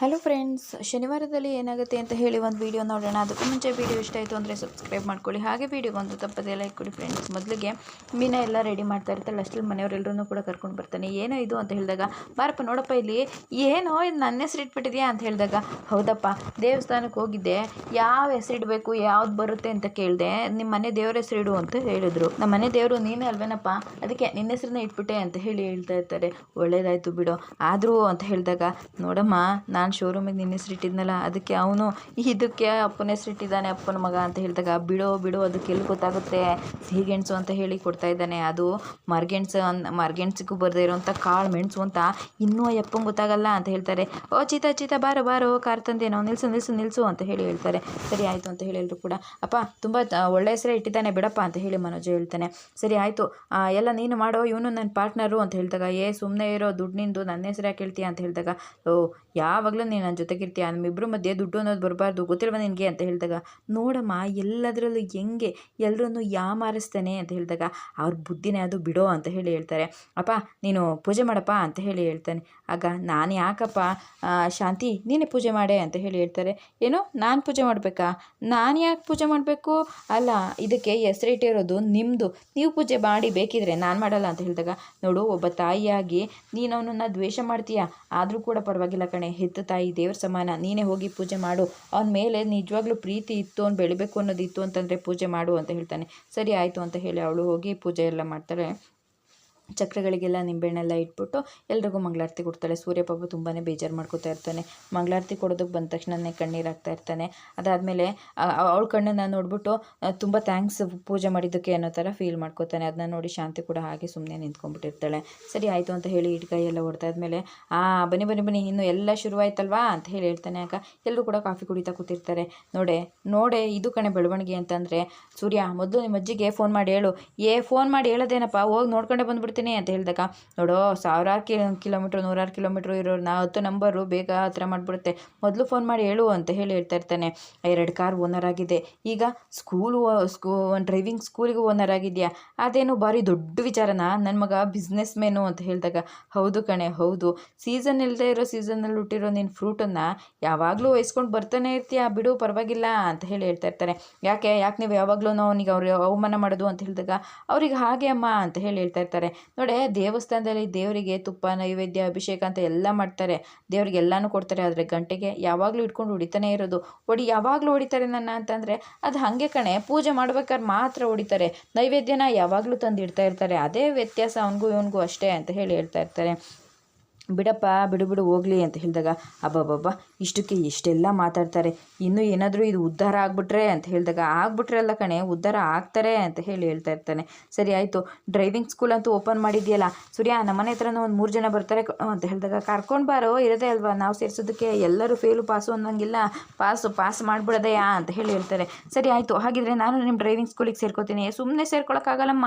Hello friends ಶನಿವಾರದಲ್ಲಿ ಏನಾಗುತ್ತೆ ಅಂತ ಹೇಳಿ ಒಂದು ವಿಡಿಯೋ ನೋಡೋಣ. ಅದಕ್ಕೂ ಮುಂಚೆ ವಿಡಿಯೋ ಇಷ್ಟ ಆಯಿತು ಅಂದರೆ ಸಬ್ಸ್ಕ್ರೈಬ್ ಮಾಡ್ಕೊಳ್ಳಿ. ಹಾಗೆ ವೀಡಿಯೋ ಒಂದು ತಪ್ಪದೇ ಲೈಕ್ ಕೊಡಿ ಫ್ರೆಂಡ್ಸ್ ಮೊದಲಿಗೆ ಮೀನ ಎಲ್ಲ ರೆಡಿ ಮಾಡ್ತಾ ಇರ್ತಾಳೆ ಅಷ್ಟಲ್ಲಿ ಮನೆಯವರೆಲ್ಲರೂ ಕೂಡ ಕರ್ಕೊಂಡು ಬರ್ತಾನೆ. ಏನೋ ಇದು ಅಂತ ಹೇಳಿದಾಗ, ಬಾರಪ್ಪ, ನೋಡಪ್ಪ ಇಲ್ಲಿ ಏನೋ ಇದು ನನ್ನ ಹೆಸರು ಇಟ್ಬಿಟ್ಟಿದೆಯಾ? ಅಂತ ಹೇಳಿದಾಗ, ಹೌದಪ್ಪ, ದೇವಸ್ಥಾನಕ್ಕೆ ಹೋಗಿದ್ದೆ. ಯಾವ ಹೆಸರು ಇಡಬೇಕು? ಯಾವ್ದು ಬರುತ್ತೆ ಅಂತ ಕೇಳಿದೆ. ನಿಮ್ಮ ಮನೆ ದೇವ್ರ ಹೆಸರು ಇಡು ಅಂತ ಹೇಳಿದ್ರು. ನಮ್ಮ ಮನೆ ದೇವರು ನೀನೇ ಅಲ್ವೇನಪ್ಪ? ಅದಕ್ಕೆ ನಿನ್ನ ಹೆಸರನ್ನ ಇಟ್ಬಿಟ್ಟೆ ಅಂತ ಹೇಳಿ ಹೇಳ್ತಾ ಇರ್ತಾರೆ. ಒಳ್ಳೇದಾಯ್ತು ಬಿಡು. ಆದರೂ ಅಂತ ಹೇಳಿದಾಗ, ನೋಡಮ್ಮ, ನಾನು ಶೋರೂಮಿಗೆ ನಿನ್ನ ಹೆಸರು ಇಟ್ಟಿದ್ನಲ್ಲ ಅದಕ್ಕೆ ಅವನು, ಇದಕ್ಕೆ ಅಪ್ಪನ ಹೆಸರು ಇಟ್ಟಿದ್ದಾನೆ ಅಪ್ಪನ ಮಗ ಅಂತ ಹೇಳಿದಾಗ, ಬಿಡೋ ಬಿಡೋ, ಅದಕ್ಕೆ ಎಲ್ಲಿ ಗೊತ್ತಾಗುತ್ತೆ? ಸಿಹಿಗೆಣಸು ಅಂತ ಹೇಳಿ ಕೊಡ್ತಾ ಇದ್ದಾನೆ. ಅದು ಮರ್ಗೆಣಸು ಅನ್, ಮರ್ಗೆಣಸಿಗೂ ಬರದೇ ಇರೋವಂಥ ಕಾಳು ಮೆಣಸು ಅಂತ ಇನ್ನೂ ಅಪ್ಪಂಗೆ ಗೊತ್ತಾಗಲ್ಲ ಅಂತ ಹೇಳ್ತಾರೆ. ಓ, ಚಿತ ಚಿತ, ಬಾರೋ ಬಾರೋ, ಕಾರ್ ತಂದೇನೋ ನಿಲ್ಸು ನಿಲ್ಸು ನಿಲ್ಸು ಅಂತ ಹೇಳಿ ಹೇಳ್ತಾರೆ. ಸರಿ ಆಯಿತು ಅಂತ ಹೇಳಿ ಎಲ್ಲರೂ ಕೂಡ, ಅಪ್ಪ, ತುಂಬ ಒಳ್ಳೆ ಹೆಸರೇ ಇಟ್ಟಿದ್ದಾನೆ ಬಿಡಪ್ಪ ಅಂತ ಹೇಳಿ ಮನೋಜ್ ಹೇಳ್ತಾನೆ. ಸರಿ ಆಯಿತು ಎಲ್ಲ ನೀನು ಮಾಡೋ, ಇವನು ನನ್ನ ಪಾರ್ಟ್ನರು ಅಂತ ಹೇಳಿದಾಗ, ಏ ಸುಮ್ಮನೆ ಇರೋ ದುಡ್ಡು ನಿಂದು, ನನ್ನ ಹೆಸರು ಯಾಕೆ ಹೇಳ್ತೀಯ ಅಂತ ಹೇಳಿದಾಗ, ಓ, ಯಾವಾಗಲೂ ನೀನು ನನ್ನ ಜೊತೆಗಿರ್ತೀಯ? ನಮ್ಮಿಬ್ಬರ ಮಧ್ಯೆ ದುಡ್ಡು ಅನ್ನೋದು ಬರಬಾರ್ದು, ಗೊತ್ತಿಲ್ವ ನಿನಗೆ ಅಂತ ಹೇಳಿದಾಗ? ನೋಡಮ್ಮ, ಎಲ್ಲದರಲ್ಲೂ ಹೆಂಗೆ ಎಲ್ಲರನ್ನು ಯಾಮಾರಿಸ್ತಾನೆ ಅಂತ ಹೇಳಿದಾಗ, ಅವ್ರ ಬುದ್ಧಿನೇ ಅದು ಬಿಡೋ ಅಂತ ಹೇಳಿ ಹೇಳ್ತಾರೆ. ಅಪ್ಪ, ನೀನು ಪೂಜೆ ಮಾಡಪ್ಪ ಅಂತ ಹೇಳಿ ಹೇಳ್ತಾನೆ. ಆಗ, ನಾನು ಯಾಕಪ್ಪ? ಶಾಂತಿ, ನೀನೇ ಪೂಜೆ ಮಾಡೆ ಅಂತ ಹೇಳಿ ಹೇಳ್ತಾರೆ. ಏನು, ನಾನು ಪೂಜೆ ಮಾಡಬೇಕಾ? ನಾನು ಯಾಕೆ ಪೂಜೆ ಮಾಡಬೇಕು? ಅಲ್ಲ, ಇದಕ್ಕೆ ಹೆಸರಿಟ್ಟಿರೋದು ನಿಮ್ಮದು ನೀವು ಪೂಜೆ ಮಾಡಿ ಬೇಕಿದ್ರೆ ನಾನು ಮಾಡಲ್ಲ ಅಂತ ಹೇಳಿದಾಗ, ನೋಡು, ಒಬ್ಬ ತಾಯಿಯಾಗಿ ನೀನು ಅವನನ್ನು ದ್ವೇಷ ಮಾಡ್ತೀಯ? ಆದರೂ ಕೂಡ ಪರವಾಗಿಲ್ಲ ಕಣೆ ಹೆತ್ತ ತಾಯಿ ದೇವ್ರ ಸಮಾನ. ನೀನೇ ಹೋಗಿ ಪೂಜೆ ಮಾಡು. ಅವನ ಮೇಲೆ ನಿಜವಾಗ್ಲೂ ಪ್ರೀತಿ ಇತ್ತು, ಅವ್ನು ಬೆಳಿಬೇಕು ಅನ್ನೋದು ಇತ್ತು ಅಂತಂದರೆ ಪೂಜೆ ಮಾಡು ಅಂತ ಹೇಳ್ತಾನೆ. ಸರಿ, ಆಯಿತು ಅಂತ ಹೇಳಿ ಅವಳು ಹೋಗಿ ಪೂಜೆ ಎಲ್ಲ ಮಾಡ್ತಾಳೆ ಚಕ್ರಗಳಿಗೆಲ್ಲ ನಿಂಬೆಹಣ್ಣೆಲ್ಲ ಇಟ್ಬಿಟ್ಟು ಎಲ್ರಿಗೂ ಮಂಗಳಾರತಿ ಕೊಡ್ತಾಳೆ. ಸೂರ್ಯ ತುಂಬಾ ಬೇಜಾರು ಮಾಡ್ಕೋತಾ ಇರ್ತಾನೆ. ಮಂಗಳಾರತಿ ಕೊಡೋದಕ್ಕೆ ಬಂದ ತಕ್ಷಣನೇ ಕಣ್ಣೀರು ಹಾಕ್ತಾ ಇರ್ತಾನೆ. ಅದಾದಮೇಲೆ ಅವಳ ಕಣ್ಣನ್ನು ನೋಡ್ಬಿಟ್ಟು ತುಂಬ ಥ್ಯಾಂಕ್ಸ್ ಪೂಜೆ ಮಾಡಿದ್ದಕ್ಕೆ ಅನ್ನೋ ಥರ ಫೀಲ್ ಮಾಡ್ಕೋತಾನೆ. ಅದನ್ನ ನೋಡಿ ಶಾಂತಿ ಕೂಡ ಹಾಗೆ ಸುಮ್ಮನೆ ನಿಂತ್ಕೊಂಡ್ಬಿಟ್ಟಿರ್ತಾಳೆ. ಸರಿ, ಆಯಿತು ಅಂತ ಹೇಳಿ ಇಟ್ಕಾಯಿ ಎಲ್ಲ ಹೊಡ್ದಾದ್ಮೇಲೆ ಆ, ಬನ್ನಿ ಬನ್ನಿ ಬನ್ನಿ, ಇನ್ನು ಎಲ್ಲ ಶುರುವಾಯ್ತಲ್ವಾ? ಅಂತ ಹೇಳಿ ಹೇಳ್ತಾನೆ. ಯಾಕೆ ಎಲ್ಲರೂ ಕೂಡ ಕಾಫಿ ಕುಡಿತಾ ಕೂತಿರ್ತಾರೆ. ನೋಡೆ ನೋಡೆ, ಇದು ಕಣೆ ಬೆಳವಣಿಗೆ ಅಂತಂದರೆ, ಸೂರ್ಯ, ಮೊದಲು ನಿಮ್ಮ ಅಜ್ಜಿಗೆ ಫೋನ್ ಮಾಡಿ ಹೇಳು. ಏ ಫೋನ್ ಮಾಡಿ ಹೇಳೋದೇನಪ್ಪ? ಹೋಗಿ ನೋಡ್ಕೊಂಡೆ ಬಂದ್ಬಿಡ್ತೀನಿ ಅಂತ ಹೇಳಿದಾಗ, ನೋಡೋ, ಸಾವಿರಾರು ಕಿ, ಕಿಲೋಮೀಟ್ರ್, ನೂರಾರು ಕಿಲೋಮೀಟ್ರ್ ಇರೋರು ನಾ ಹತ್ತು ನಂಬರು ಬೇಗ ಆ ಥರ ಮಾಡಿಬಿಡುತ್ತೆ. ಮೊದಲು ಫೋನ್ ಮಾಡಿ ಹೇಳು ಅಂತ ಹೇಳಿ ಹೇಳ್ತಾ ಇರ್ತಾನೆ. ಎರಡು ಕಾರ್ ಓನರ್ ಆಗಿದೆ. ಈಗ ಸ್ಕೂಲು ಸ್ಕೂ, ಡ್ರೈವಿಂಗ್ ಸ್ಕೂಲಿಗೂ ಓನರ್ ಆಗಿದೆಯಾ? ಅದೇನು ಭಾರಿ ದೊಡ್ಡ ವಿಚಾರನ? ನನ್ನ ಮಗ ಬಿಸ್ನೆಸ್ ಮೇನು ಅಂತ ಹೇಳಿದಾಗ, ಹೌದು ಕಣೆ, ಹೌದು. ಸೀಸನ್ ಇಲ್ಲದೆ ಇರೋ ಸೀಸನಲ್ಲಿ ಹುಟ್ಟಿರೋ ನಿನ್ನ ಫ್ರೂಟನ್ನು ಯಾವಾಗಲೂ ವಹಿಸ್ಕೊಂಡು ಬರ್ತಾನೆ ಇರ್ತೀಯ? ಬಿಡು, ಪರವಾಗಿಲ್ಲ ಅಂತ ಹೇಳಿ ಹೇಳ್ತಾ ಇರ್ತಾರೆ ಯಾಕೆ ಯಾಕೆ ನೀವು ಯಾವಾಗಲೂ ಅವನಿಗೆ ಅವ್ರಿಗೆ ಅವಮಾನ ಮಾಡೋದು ಅಂತ ಹೇಳಿದಾಗ, ಅವ್ರಿಗೆ ಹಾಗೆ ಅಮ್ಮ ಅಂತ ಹೇಳಿ ಹೇಳ್ತಾ ಇರ್ತಾರೆ. ನೋಡೆ, ದೇವಸ್ಥಾನದಲ್ಲಿ ದೇವರಿಗೆ ತುಪ್ಪ, ನೈವೇದ್ಯ, ಅಭಿಷೇಕ ಅಂತ ಎಲ್ಲ ಮಾಡ್ತಾರೆ. ದೇವರಿಗೆ ಎಲ್ಲಾನು ಕೊಡ್ತಾರೆ. ಆದರೆ ಗಂಟೆಗೆ ಯಾವಾಗಲೂ ಇಟ್ಕೊಂಡು ಹೊಡಿತಾನೆ ಇರೋದು. ಹೊಡಿ ಯಾವಾಗಲೂ ಹೊಡಿತಾರೆ ನನ್ನ ಅಂತಂದರೆ, ಅದು ಹಾಗೆ ಕಣೆ, ಪೂಜೆ ಮಾಡ್ಬೇಕಾದ್ರೆ ಮಾತ್ರ ಹೊಡಿತಾರೆ. ನೈವೇದ್ಯನ ಯಾವಾಗಲೂ ತಂದು ಇಡ್ತಾ ಇರ್ತಾರೆ. ಅದೇ ವ್ಯತ್ಯಾಸ ಅವನಿಗೂ ಇವನಿಗೂ ಅಷ್ಟೇ ಅಂತ ಹೇಳಿ ಹೇಳ್ತಾ ಇರ್ತಾರೆ. ಬಿಡಪ್ಪ, ಬಿಡು ಬಿಡು, ಹೋಗ್ಲಿ ಅಂತ ಹೇಳಿದಾಗ, ಅಬ್ಬಬ್ಬಬ್ಬ, ಇಷ್ಟಕ್ಕೆ ಎಷ್ಟೆಲ್ಲ ಮಾತಾಡ್ತಾರೆ, ಇನ್ನೂ ಏನಾದರೂ ಇದು ಉದ್ಧಾರ ಆಗ್ಬಿಟ್ರೆ ಅಂತ ಹೇಳಿದಾಗ ಆಗ್ಬಿಟ್ರಲ್ಲ ಕಣೆ, ಉದ್ಧಾರ ಆಗ್ತಾರೆ ಅಂತ ಹೇಳಿ ಹೇಳ್ತಾ ಇರ್ತಾನೆ. ಸರಿ ಆಯಿತು ಡ್ರೈವಿಂಗ್ ಸ್ಕೂಲ್ ಅಂತೂ ಓಪನ್ ಮಾಡಿದ್ಯಲ್ಲ, ಸೂರ್ಯ ನಮ್ಮನೆ ಹತ್ರನೂ ಒಂದು ಮೂರು ಜನ ಬರ್ತಾರೆ ಅಂತ ಹೇಳಿದಾಗ, ಕರ್ಕೊಂಡು ಬಾರೋ, ಇರೋದೇ ಅಲ್ವಾ, ನಾವು ಸೇರಿಸೋದಕ್ಕೆ ಎಲ್ಲರೂ ಫೇಲು ಪಾಸು ಅನ್ನೋಂಗಿಲ್ಲ ಪಾಸು ಪಾಸ್ ಮಾಡಿಬಿಡೋದೆಯಾ ಅಂತ ಹೇಳಿ ಹೇಳ್ತಾರೆ. ಸರಿ ಆಯಿತು, ಹಾಗಿದ್ರೆ ನಾನು ನಿಮ್ಮ ಡ್ರೈವಿಂಗ್ ಸ್ಕೂಲಿಗೆ ಸೇರ್ಕೋತೀನಿ. ಸುಮ್ಮನೆ ಸೇರ್ಕೊಳಕ್ಕಾಗಲ್ಲಮ್ಮ,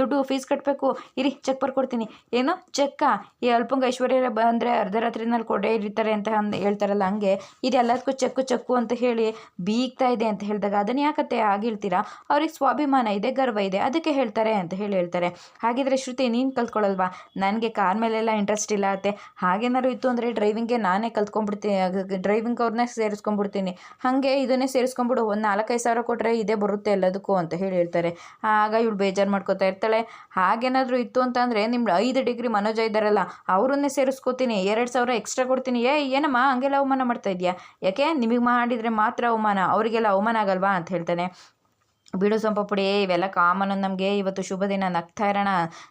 ದುಡ್ಡು ಫೀಸ್ ಕಟ್ಟಬೇಕು ಇರಿ ಚೆಕ್ ಬರ್ಕೊಡ್ತೀನಿ. ಏನು ಚೆಕ್ಕ ಈ ಅಲ್ಪಂಗ ಐಶ್ವರ್ಯ ಬಂದರೆ ಅರ್ಧ ರಾತ್ರಿನಲ್ಲಿ ಕೊಡೆ ಇರ್ತಾರೆ ಅಂತ ಹೇಳ್ತಾರಲ್ಲ ಹಂಗೆ. ಇದೆಲ್ಲದಕ್ಕೂ ಚಕ್ಕು ಚಕ್ಕು ಅಂತ ಹೇಳಿ ಬೀಗ್ತಾ ಇದೆ ಅಂತ ಹೇಳಿದಾಗ ಅದನ್ನು ಯಾಕತ್ತೆ ಆಗಿರ್ತೀರಾ? ಅವ್ರಿಗೆ ಸ್ವಾಭಿಮಾನ ಇದೆ, ಗರ್ವ ಇದೆ, ಅದಕ್ಕೆ ಹೇಳ್ತಾರೆ ಅಂತ ಹೇಳಿ ಹೇಳ್ತಾರೆ. ಹಾಗಿದ್ರೆ ಶ್ರುತಿ, ನೀನು ಕಲ್ತ್ಕೊಳ್ಳಲ್ವಾ ನನಗೆ ಕಾರ್ ಮೇಲೆಲ್ಲ ಇಂಟ್ರೆಸ್ಟ್ ಇಲ್ಲ ಅತ್ತೆ. ಹಾಗೇನಾದ್ರು ಇತ್ತು ಅಂದರೆ ಡ್ರೈವಿಂಗ್ಗೆ ನಾನೇ ಕಲ್ತ್ಕೊಂಡ್ಬಿಡ್ತೀನಿ ಡ್ರೈವಿಂಗ್ ಅವ್ರನ್ನ ಸೇರಿಸ್ಕೊಂಡ್ಬಿಡ್ತೀನಿ. ಹಾಗೆ ಇದನ್ನೇ ಸೇರಿಸ್ಕೊಂಡ್ಬಿಡು, ಒಂದು ನಾಲ್ಕೈದು ಸಾವಿರ ಕೊಟ್ಟರೆ ಇದೇ ಬರುತ್ತೆ ಎಲ್ಲದಕ್ಕೂ ಅಂತ ಹೇಳಿ ಹೇಳ್ತಾರೆ. ಆಗ ಇವಳು ಬೇಜಾರು ಮಾಡ್ಕೋತಾ ಇರ್ತಾಳೆ. ಹಾಗೇನಾದರೂ ಇತ್ತು ಅಂತಂದರೆ ನಿಮ್ಮ ಐದು ಡಿಗ್ರಿ ಮನೋಜ ಇದ್ದಾರಲ್ಲ, ಅವರನ್ನೇ ಸೇರಿಸ್ಕೋತೀನಿ, ಎರಡು ಸಾವಿರ ಎಕ್ಸ್ಟ್ರಾ ಕೊಡ್ತೀನಿ. ಏ ಏನಮ್ಮ, ಹಂಗೆಲ್ಲ ಅವಮಾನ ಮಾಡ್ತಾ ಇದೆಯಾ? ಯಾಕೆ? ನಿಮಗೆ ಮಾಡಿದರೆ ಮಾತ್ರ ಅವಮಾನ, ಅವರಿಗೆಲ್ಲ ಅವಮಾನ ಆಗಲ್ವಾ ಅಂತ ಹೇಳ್ತಾನೆ. ಬಿಡು ಸೊಂಪಪುಡಿ, ಇವೆಲ್ಲ ಕಾಮನ್ ನಮಗೆ ಇವತ್ತು ಶುಭ ದಿನ. ನಗ್ತಾ ಇರೋಣ.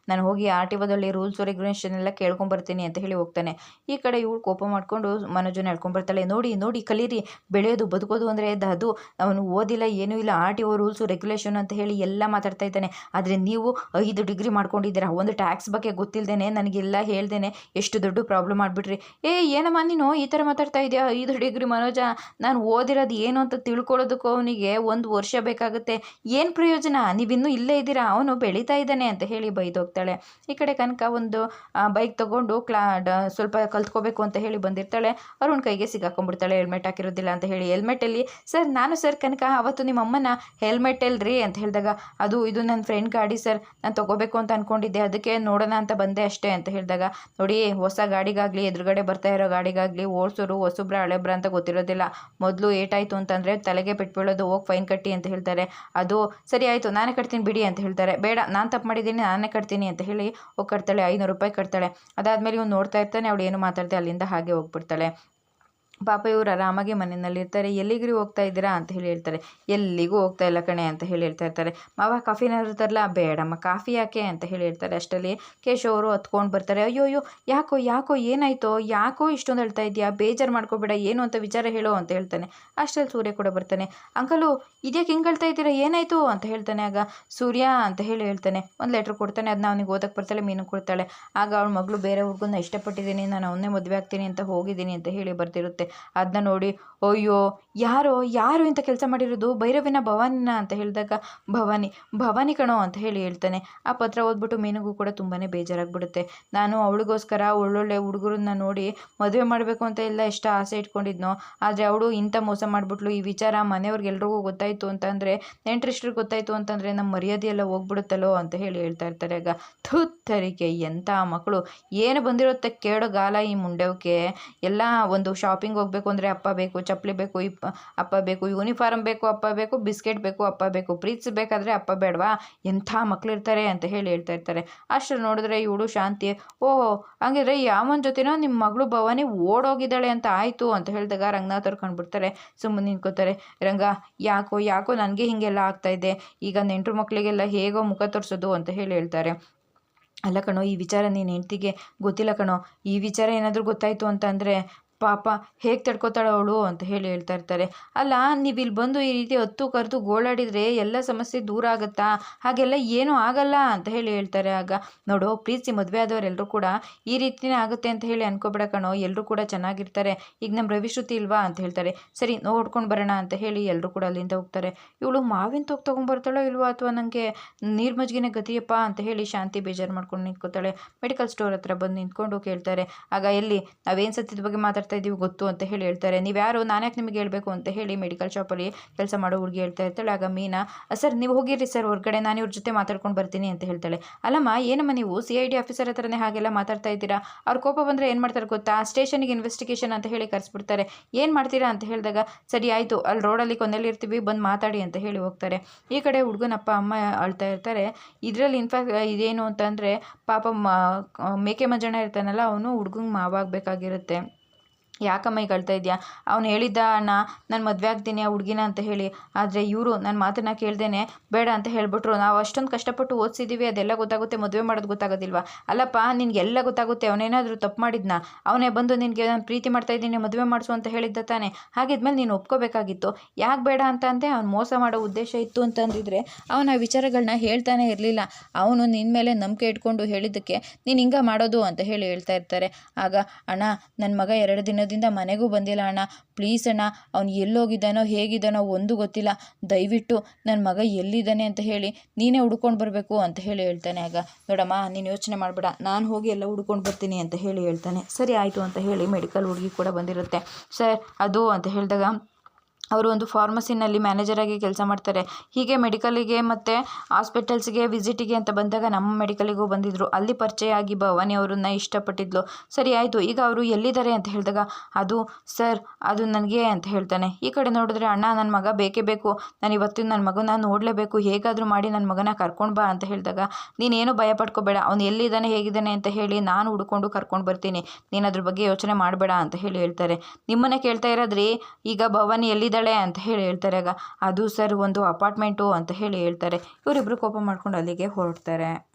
ನಾನು ಹೋಗಿ ಆರ್ ಟಿ ಒದಲ್ಲಿ ರೂಲ್ಸ್ ರೆಗ್ಯುಲೇಷನ್ ಎಲ್ಲ ಕೇಳ್ಕೊಂಬರ್ತೀನಿ ಅಂತ ಹೇಳಿ ಹೋಗ್ತಾನೆ. ಈ ಕಡೆ ಇವಳು ಕೋಪ ಮಾಡಿಕೊಂಡು ಮನೋಜನ ಹೇಳ್ಕೊಂಬರ್ತಾಳೆ ನೋಡಿ ನೋಡಿ, ಕಲೀರಿ. ಬೆಳೆಯೋದು, ಬದುಕೋದು ಅಂದರೆ ಅದು. ಅವನು ಓದಿಲ್ಲ, ಏನೂ ಇಲ್ಲ. R T O rules regulation ಅಂತ ಹೇಳಿ ಎಲ್ಲ ಮಾತಾಡ್ತಾ ಇದ್ದಾನೆ. ಆದರೆ ನೀವು ಐದು ಡಿಗ್ರಿ ಮಾಡ್ಕೊಂಡಿದ್ದೀರಾ. ಒಂದು ಟ್ಯಾಕ್ಸ್ ಬಗ್ಗೆ ಗೊತ್ತಿಲ್ಲದೇನೆ ನನಗೆಲ್ಲ ಹೇಳ್ದೇನೆ ಎಷ್ಟು ದೊಡ್ಡ ಪ್ರಾಬ್ಲಮ್ ಮಾಡಿಬಿಟ್ರಿ. ಏ, ಏನಮ್ಮ ನೀನು ಈ ಥರ ಮಾತಾಡ್ತಾ ಇದೆಯಾ ಐದು ಡಿಗ್ರಿ ಮನೋಜ, ನಾನು ಓದಿರೋದು ಏನು ಅಂತ ತಿಳ್ಕೊಳ್ಳೋದಕ್ಕೂ ಅವನಿಗೆ ಒಂದು ವರ್ಷ ಬೇಕಾಗುತ್ತೆ. ಏನು ಪ್ರಯೋಜನ? ನೀವಿನ್ನೂ ಇಲ್ಲೇ ಇದ್ದೀರಾ? ಅವನು ಬೆಳೀತಾ ಇದ್ದಾನೆ ಅಂತ ಹೇಳಿ ಬೈದೋಗ್ತಾಳೆ. ಈ ಕಡೆ ಕನಕ ಒಂದು ಬೈಕ್ ತೊಗೊಂಡು ಕ್ಲಾ ಸ್ವಲ್ಪ ಕಲ್ತ್ಕೋಬೇಕು ಅಂತ ಹೇಳಿ ಬಂದಿರ್ತಾಳೆ. ಅರುಣ್ ಕೈಗೆ ಸಿಗಾಕೊಂಡ್ಬಿಡ್ತಾಳೆ ಹೆಲ್ಮೆಟ್ ಹಾಕಿರೋದಿಲ್ಲ ಅಂತ ಹೇಳಿ. ಹೆಲ್ಮೆಟಲ್ಲಿ ಸರ್, ನಾನು ಸರ್ ಕನಕ, ಅವತ್ತು ನಿಮ್ಮ ಅಮ್ಮನ ಹೆಲ್ಮೆಟ್ ಎಲ್ರಿ ಅಂತ ಹೇಳಿದಾಗ, ಅದು, ಇದು ನನ್ನ ಫ್ರೆಂಡ್ ಗಾಡಿ ಸರ್, ನಾನು ತೊಗೋಬೇಕು ಅಂತ ಅಂದ್ಕೊಂಡಿದ್ದೆ ಅದಕ್ಕೆ ನೋಡೋಣ ಅಂತ ಬಂದೆ ಅಷ್ಟೇ. ಅಂತ ಹೇಳಿದಾಗ, ನೋಡಿ, ಹೊಸ ಗಾಡಿಗಾಗಲಿ, ಎದುರುಗಡೆ ಬರ್ತಾ ಇರೋ ಗಾಡಿಗಾಗಲಿ, ಓಡಿಸೋರು ಹೊಸಬ್ರ ಹಳೆಬ್ರ ಅಂತ ಗೊತ್ತಿರೋದಿಲ್ಲ. ಮೊದಲು ಏಟಾಯಿತು ಅಂತಂದರೆ ತಲೆಗೆ ಬಿಟ್ಕೊಳ್ಳೋದು ಹೋಗಿ ಫೈನ್ ಕಟ್ಟಿ ಅಂತ ಹೇಳ್ತಾರೆ. ಅದು ಸರಿ ಆಯಿತು, ನಾನೇ ಕಟ್ತೀನಿ ಬಿಡಿ ಅಂತ ಹೇಳ್ತಾರೆ. ಬೇಡ, ನಾನು ತಪ್ಪು ಮಾಡಿದ್ದೀನಿ, ನಾನೇ ಕಟ್ತೀನಿ ಅಂತ ಹೇಳಿ ಹೋಗಿ ಕಟ್ತಾಳೆ ಐನೂರು ರೂಪಾಯಿ ಕಟ್ತಾಳೆ. ಅದಾದಮೇಲೆ ಇವ್ನು ನೋಡ್ತಾ ಇರ್ತಾನೆ, ಅವಳು ಏನು ಮಾತಾಡ್ತೆ ಅಲ್ಲಿಂದ ಹಾಗೆ ಹೋಗ್ಬಿಡ್ತಾಳೆ. ಪಾಪ ಇವರು ಆರಾಮಾಗಿ ಮನೆಯಲ್ಲಿ ಇರ್ತಾರೆ. ಎಲ್ಲಿಗ್ರಿ ಹೋಗ್ತಾ ಇದ್ದೀರಾ ಅಂತ ಹೇಳಿ ಹೇಳ್ತಾರೆ. ಎಲ್ಲಿಗೂ ಹೋಗ್ತಾ ಇಲ್ಲ ಕಣೆ ಅಂತ ಹೇಳಿ ಹೇಳ್ತಾ ಇರ್ತಾರೆ. ಮಾವ ಕಾಫಿನ ಇರ್ತಾರಲ್ಲ ಬೇಡಮ್ಮ ಕಾಫಿ ಯಾಕೆ ಅಂತ ಹೇಳಿ ಹೇಳ್ತಾರೆ. ಅಷ್ಟರಲ್ಲಿ ಕೇಶವ್ ಅವರು ಹತ್ಕೊಂಡು ಬರ್ತಾರೆ. ಅಯ್ಯೋ ಅಯ್ಯೋ ಯಾಕೋ ಯಾಕೋ, ಏನಾಯ್ತೋ? ಯಾಕೋ ಇಷ್ಟೊಂದು ಹೇಳ್ತಾ ಇದೆಯಾ ಬೇಜಾರು ಮಾಡ್ಕೋಬೇಡ, ಏನು ಅಂತ ವಿಚಾರ ಹೇಳು ಅಂತ ಹೇಳ್ತಾನೆ. ಅಷ್ಟರಲ್ಲಿ ಸೂರ್ಯ ಕೂಡ ಬರ್ತಾನೆ. ಅಂಕಲು, ಇದ್ಯಾಕೆ ಹಿಂಗೆ ಹೇಳ್ತಾ ಇದ್ದೀರಾ? ಏನಾಯಿತು ಅಂತ ಹೇಳ್ತಾನೆ ಆಗ. ಸೂರ್ಯ ಅಂತ ಹೇಳಿ ಹೇಳ್ತಾನೆ. ಒಂದು ಲೆಟ್ರ್ ಕೊಡ್ತಾನೆ. ಅದನ್ನ ಅವನಿಗೆ ಓದಕ್ಕೆ ಬರ್ತಾಳೆ, ಮೀನು ಕೊಡ್ತಾಳೆ. ಆಗ ಅವಳ ಮಗಳು ಬೇರೆ ಹುಡುಗನ ಇಷ್ಟಪಟ್ಟಿದ್ದೀನಿ. ನಾನು ಅವನ್ನೇ ಮದುವೆ ಆಗ್ತೀನಿ ಅಂತ ಹೋಗಿದ್ದೀನಿ ಅಂತ ಹೇಳಿ ಬರ್ತಿರುತ್ತೆ ಅದನ್ನ ನೋಡಿ, ಅಯ್ಯೋ, ಯಾರೋ, ಯಾರು ಇಂಥ ಕೆಲಸ ಮಾಡಿರೋದು? ಭೈರವಿನ ಭವಾನಿನ ಅಂತ ಹೇಳಿದಾಗ, ಭವಾನಿ ಭವಾನಿ ಕಣೋ ಅಂತ ಹೇಳಿ ಹೇಳ್ತಾನೆ. ಆ ಪತ್ರ ಓದ್ಬಿಟ್ಟು ಮೀನಿಗೂ ಕೂಡ ತುಂಬಾ ಬೇಜಾರಾಗ್ಬಿಡುತ್ತೆ. ನಾನು ಅವಳಿಗೋಸ್ಕರ ಒಳ್ಳೊಳ್ಳೆ ಹುಡುಗರನ್ನ ನೋಡಿ ಮದುವೆ ಮಾಡಬೇಕು ಅಂತ ಎಲ್ಲ ಎಷ್ಟು ಆಸೆ ಇಟ್ಕೊಂಡಿದ್ನೋ, ಆದರೆ ಅವಳು ಇಂಥ ಮೋಸ ಮಾಡಿಬಿಟ್ಲು. ಈ ವಿಚಾರ ಮನೆಯವ್ರಿಗೆಲ್ರಿಗೂ ಗೊತ್ತಾಯಿತು ಅಂತಂದರೆ ನೆಂಟ್ರಿಷ್ಟ್ರಿಗೆ ಗೊತ್ತಾಯಿತು ಅಂತಂದರೆ ನಮ್ಮ ಮರ್ಯಾದೆ ಎಲ್ಲ ಹೋಗ್ಬಿಡುತ್ತಲ್ಲೋ ಅಂತ ಹೇಳಿ ಹೇಳ್ತಾ ಇರ್ತಾರೆ. ಆಗ ತುತ್ತರಿಗೆ ಎಂಥ ಮಕ್ಕಳು. ಏನು ಬಂದಿರುತ್ತೆ ಕೇಳೋ ಗಾಲ ಈ ಮುಂಡೆವಕ್ಕೆ ಎಲ್ಲ ಒಂದು ಶಾಪಿಂಗ್ ಹೋಗ್ಬೇಕು ಅಂದರೆ ಅಪ್ಪ ಬೇಕು, ಚಪ್ಪಲಿ ಬೇಕು, ಇಪ್ಪ, ಅಪ್ಪ ಬೇಕು ಯೂನಿಫಾರ್ಮ್ ಬೇಕು, ಅಪ್ಪ ಬೇಕು, ಬಿಸ್ಕೆಟ್ ಬೇಕು, ಅಪ್ಪ ಬೇಕು ಪ್ರೀತಿಸ್ಬೇಕಾದ್ರೆ ಅಪ್ಪ ಬೇಡವಾ? ಎಂಥ ಮಕ್ಳಿರ್ತಾರೆ ಅಂತ ಹೇಳಿ ಹೇಳ್ತಾ ಇರ್ತಾರೆ. ಅಷ್ಟು ನೋಡಿದ್ರೆ ಇವಳು ಶಾಂತಿ, ಓಹೋ, ಹಂಗಿದ್ರೆ ಯಾವನ ಜೊತೆನೋ ನಿಮ್ಮ ಮಗಳು ಭವಾನಿ ಓಡೋಗಿದ್ದಾಳೆ ಅಂತ ಆಯಿತು ಅಂತ ಹೇಳಿದಾಗ ರಂಗನಾಥ್ ಅವ್ರು ಕಂಡುಬಿಡ್ತಾರೆ. ಸುಮ್ಮನೆ ನಿಂತ್ಕೋತಾರೆ. ರಂಗ, ಯಾಕೋ ಯಾಕೋ ನನಗೆ ಹೀಗೆಲ್ಲ ಆಗ್ತಾ ಇದೆ. ಈಗ ನೆಂಟರು ಮಕ್ಕಳಿಗೆಲ್ಲ ಹೇಗೋ ಮುಖ ತೋರಿಸೋದು ಅಂತ ಹೇಳಿ ಹೇಳ್ತಾರೆ. ಅಲ್ಲ ಕಣೋ, ಈ ವಿಚಾರ ನೀನು ಹೆಂಡ್ತಿಗೆ ಗೊತ್ತಿಲ್ಲ ಕಣೋ. ಈ ವಿಚಾರ ಏನಾದರೂ ಗೊತ್ತಾಯಿತು ಅಂತ ಅಂದರೆ ಪಾಪ ಹೇಗೆ ತಡ್ಕೋತಾಳೆ ಅವಳು ಅಂತ ಹೇಳಿ ಹೇಳ್ತಾ ಇರ್ತಾರೆ. ಅಲ್ಲ, ನೀವು ಇಲ್ಲಿ ಬಂದು ಈ ರೀತಿ ಹತ್ತು ಕರೆದು ಗೋಳಾಡಿದರೆ ಎಲ್ಲ ಸಮಸ್ಯೆ ದೂರ ಆಗುತ್ತಾ? ಹಾಗೆಲ್ಲ ಏನೂ ಆಗಲ್ಲ ಅಂತ ಹೇಳಿ ಹೇಳ್ತಾರೆ. ಆಗ ನೋಡು, ಪ್ರೀತಿ, ಮದುವೆ ಆದವರೆಲ್ಲರೂ ಕೂಡ ಈ ರೀತಿನೇ ಆಗುತ್ತೆ ಅಂತ ಹೇಳಿ ಅನ್ಕೋಬೇಡ ಕಣೋ. ಎಲ್ಲರೂ ಕೂಡ ಚೆನ್ನಾಗಿರ್ತಾರೆ. ಈಗ ನಮ್ಮ ರವಿಶ್ರುತಿ ಇಲ್ವಾ ಅಂತ ಹೇಳ್ತಾರೆ. ಸರಿ, ನೋಡ್ಕೊಂಡು ಬರೋಣ ಅಂತ ಹೇಳಿ ಎಲ್ಲರೂ ಕೂಡ ಅಲ್ಲಿಂದ ಹೋಗ್ತಾರೆ. ಇವಳು ಮಾವಿನ ತೋಗ್ ತೊಗೊಂಬರ್ತಾಳೋ ಇಲ್ವಾ ಅಥವಾ ನನಗೆ ನೀರು ಮಜ್ಜಿಗೆನೇ ಗತಿಯಪ್ಪ ಅಂತ ಹೇಳಿ ಶಾಂತಿ ಬೇಜಾರು ಮಾಡ್ಕೊಂಡು ನಿಂತ್ಕೋತಾಳೆ. ಮೆಡಿಕಲ್ ಸ್ಟೋರ್ ಹತ್ರ ಬಂದು ನಿಂತ್ಕೊಂಡು ಕೇಳ್ತಾರೆ. ಆಗ ಎಲ್ಲಿ, ನಾವೇನು ಸತ್ಯದ ಬಗ್ಗೆ ಮಾತಾಡ್ತಾ ಇದ್ದೀವಿ ಗೊತ್ತು ಅಂತ ಹೇಳಿ ಹೇಳ್ತಾರೆ. ನೀವು ಯಾರು? ನಾನ್ಯಾಕೆ ನಿಮಗೆ ಹೇಳಬೇಕು ಅಂತ ಹೇಳಿ ಮೆಡಿಕಲ್ ಶಾಪಲ್ಲಿ ಕೆಲಸ ಮಾಡೋ ಹುಡುಗಿ ಹೇಳ್ತಾ ಇರ್ತಾಳೆ. ಆಗ ಮೀನಾ, ಸರ್, ನೀವು ಹೋಗಿರಿ ಸರ್ ಹೊರಗಡೆ. ನಾನು ಇವ್ರ ಜೊತೆ ಮಾತಾಡ್ಕೊಂಡು ಬರ್ತೀನಿ ಅಂತ ಹೇಳ್ತಾಳೆ. ಅಲ್ಲಮ್ಮ, ಏನಮ್ಮ ನೀವು? ಸಿ ಐ ಡಿ ಆಫೀಸರ್ ಹತ್ರನೇ ಹಾಗೆಲ್ಲ ಮಾತಾಡ್ತಾ ಇದ್ದೀರಾ? ಅವ್ರ ಕೋಪ ಬಂದರೆ ಏನು ಮಾಡ್ತಾರೆ ಗೊತ್ತಾ? ಸ್ಟೇಷನಿಗೆ ಇನ್ವೆಸ್ಟಿಗೇಷನ್ ಅಂತ ಹೇಳಿ ಕರೆಸ್ಬಿಡ್ತಾರೆ. ಏನು ಮಾಡ್ತೀರಾ ಅಂತ ಹೇಳಿದಾಗ, ಸರಿ, ಆಯಿತು. ಅಲ್ಲಿ ರೋಡಲ್ಲಿ ಕೊನೆಯಲ್ಲಿ ಇರ್ತೀವಿ. ಬಂದು ಮಾತಾಡಿ ಅಂತ ಹೇಳಿ ಹೋಗ್ತಾರೆ. ಈ ಕಡೆ ಹುಡುಗನಪ್ಪ ಅಮ್ಮ ಅಳ್ತಾ ಇರ್ತಾರೆ. ಇದರಲ್ಲಿ ಇನ್ಫ್ಯಾಕ್ಟ್ ಇದೇನು ಅಂತಂದರೆ ಪಾಪ ಮೇಕೆ ಮಂಜಣ್ಣ ಇರ್ತಾನಲ್ಲ, ಅವನು ಹುಡುಗಂಗೆ ಮಾವಾಗಬೇಕಾಗಿರುತ್ತೆ. ಯಾಕಮ್ಮ ಈಗ ಕಳ್ತಾ ಇದೆಯಾ? ಅವನು ಹೇಳಿದ್ದ ಅಣ್ಣ, ನಾನು ಮದುವೆ ಆಗ್ತೀನಿ ಆ ಹುಡುಗಿನ ಅಂತ ಹೇಳಿ. ಆದರೆ ಇವರು ನನ್ನ ಮಾತನ್ನು ಕೇಳ್ದೇನೆ, ಬೇಡ ಅಂತ ಹೇಳಿಬಿಟ್ರು. ನಾವು ಅಷ್ಟೊಂದು ಕಷ್ಟಪಟ್ಟು ಓದಿಸಿದ್ದೀವಿ ಅದೆಲ್ಲ ಗೊತ್ತಾಗುತ್ತೆ, ಮದುವೆ ಮಾಡೋದು ಗೊತ್ತಾಗೋದಿಲ್ವಾ? ಅಲ್ಲಪ್ಪ, ನಿನಗೆಲ್ಲ ಗೊತ್ತಾಗುತ್ತೆ ಅವನೇನಾದರೂ ತಪ್ಪು ಮಾಡಿದ್ನ? ಅವನೇ ಬಂದು ನಿನಗೆ ನಾನು ಪ್ರೀತಿ ಮಾಡ್ತಾ ಇದ್ದೀನಿ, ಮದುವೆ ಮಾಡಿಸು ಅಂತ ಹೇಳಿದ್ದ ತಾನೆ? ಹಾಗಿದ್ಮೇಲೆ ನೀನು ಒಪ್ಕೋಬೇಕಾಗಿತ್ತು. ಯಾಕೆ ಬೇಡ ಅಂತ ಅಂದೆ, ಅವ್ನು ಮೋಸ ಮಾಡೋ ಉದ್ದೇಶ ಇತ್ತು ಅಂತಂದಿದ್ರೆ ಅವನ ವಿಚಾರಗಳನ್ನ ಹೇಳ್ತಾನೆ ಇರಲಿಲ್ಲ. ಅವನು ನಿನ್ನ ಮೇಲೆ ನಂಬಿಕೆ ಇಟ್ಕೊಂಡು ಹೇಳಿದ್ದಕ್ಕೆ, ನೀನು ಹಿಂಗೆ ಮಾಡೋದು ಅಂತ ಹೇಳಿ ಹೇಳ್ತಾ ಇರ್ತಾರೆ. ಆಗ, ಅಣ್ಣ ನನ್ನ ಮಗ ಎರಡು ದಿನದಿಂದ ಮನೆಗೂ ಬಂದಿಲ್ಲ ಅಣ್ಣ. ಪ್ಲೀಸ್ ಅಣ್ಣ, ಅವ್ನು ಎಲ್ಲೋಗಿದ್ದಾನೋ, ಹೇಗಿದ್ದಾನೋ ಒಂದು ಗೊತ್ತಿಲ್ಲ. ದಯವಿಟ್ಟು ನನ್ನ ಮಗ ಎಲ್ಲಿದ್ದಾನೆ ಅಂತ ಹೇಳಿ, ನೀನೇ ಹುಡ್ಕೊಂಡು ಬರಬೇಕು ಅಂತ ಹೇಳಿ ಹೇಳ್ತಾನೆ ಆಗ. ನೋಡಮ್ಮ, ನೀನು ಯೋಚನೆ ಮಾಡಬೇಡ. ನಾನು ಹೋಗಿ ಎಲ್ಲ ಹುಡ್ಕೊಂಡು ಬರ್ತೀನಿ ಅಂತ ಹೇಳಿ ಹೇಳ್ತಾನೆ. ಸರಿ ಆಯಿತು ಅಂತ ಹೇಳಿ ಮೆಡಿಕಲ್ ಹುಡುಗಿ ಕೂಡ ಬಂದಿರುತ್ತೆ. ಸರ್, ಅದು ಅಂತ ಹೇಳಿದಾಗ ಅವರು ಒಂದು ಫಾರ್ಮಸಿನಲ್ಲಿ ಮ್ಯಾನೇಜರಾಗಿ ಕೆಲಸ ಮಾಡ್ತಾರೆ. ಹೀಗೆ ಮೆಡಿಕಲ್ಲಿಗೆ ಮತ್ತು ಹಾಸ್ಪಿಟಲ್ಸ್ಗೆ ವಿಸಿಟಿಗೆ ಅಂತ ಬಂದಾಗ ನಮ್ಮ ಮೆಡಿಕಲಿಗೂ ಬಂದಿದ್ದರು ಅಲ್ಲಿ ಪರಿಚಯ ಆಗಿ ಭವಾನಿ ಅವರನ್ನ ಇಷ್ಟಪಟ್ಟಿದ್ಲು. ಸರಿ, ಆಯಿತು. ಈಗ ಅವರು ಎಲ್ಲಿದ್ದಾರೆ ಅಂತ ಹೇಳಿದಾಗ, ಅದು, ಸರ್, ಅದು ನನಗೆ ಅಂತ ಹೇಳ್ತಾನೆ. ಈ ಕಡೆ ನೋಡಿದ್ರೆ, ಅಣ್ಣ ನನ್ನ ಮಗ ಬೇಕೇ ಬೇಕು. ನಾನು ಇವತ್ತಿನ ನನ್ನ ಮಗನ ನೋಡಲೇಬೇಕು. ಹೇಗಾದರೂ ಮಾಡಿ ನನ್ನ ಮಗನ ಕರ್ಕೊಂಡು ಬಾ ಅಂತ ಹೇಳಿದಾಗ, ನೀನೇನು ಭಯ ಪಡ್ಕೋಬೇಡ. ಅವನು ಎಲ್ಲಿದ್ದಾನೆ, ಹೇಗಿದ್ದಾನೆ ಅಂತ ಹೇಳಿ ನಾನು ಹುಡ್ಕೊಂಡು ಕರ್ಕೊಂಡು ಬರ್ತೀನಿ. ನೀನು ಅದ್ರ ಬಗ್ಗೆ ಯೋಚನೆ ಮಾಡಬೇಡ ಅಂತ ಹೇಳಿ ಹೇಳ್ತಾರೆ. ನಿಮ್ಮನ್ನೇ ಕೇಳ್ತಾ ಇರೋದ್ರಿ? ಈಗ ಭವಾನಿ ಎಲ್ಲಿದ್ದಾಳೆ ಅಂತ ಹೇಳಿ ಹೇಳ್ತಾರೆ. ಆಗ, ಅದು ಸರ್ ಒಂದು ಅಪಾರ್ಟ್ಮೆಂಟು ಅಂತ ಹೇಳಿ ಹೇಳ್ತಾರೆ. ಇವರಿಬ್ಬರು ಕೋಪ ಮಾಡ್ಕೊಂಡು ಅಲ್ಲಿಗೆ ಹೊರಡ್ತಾರೆ.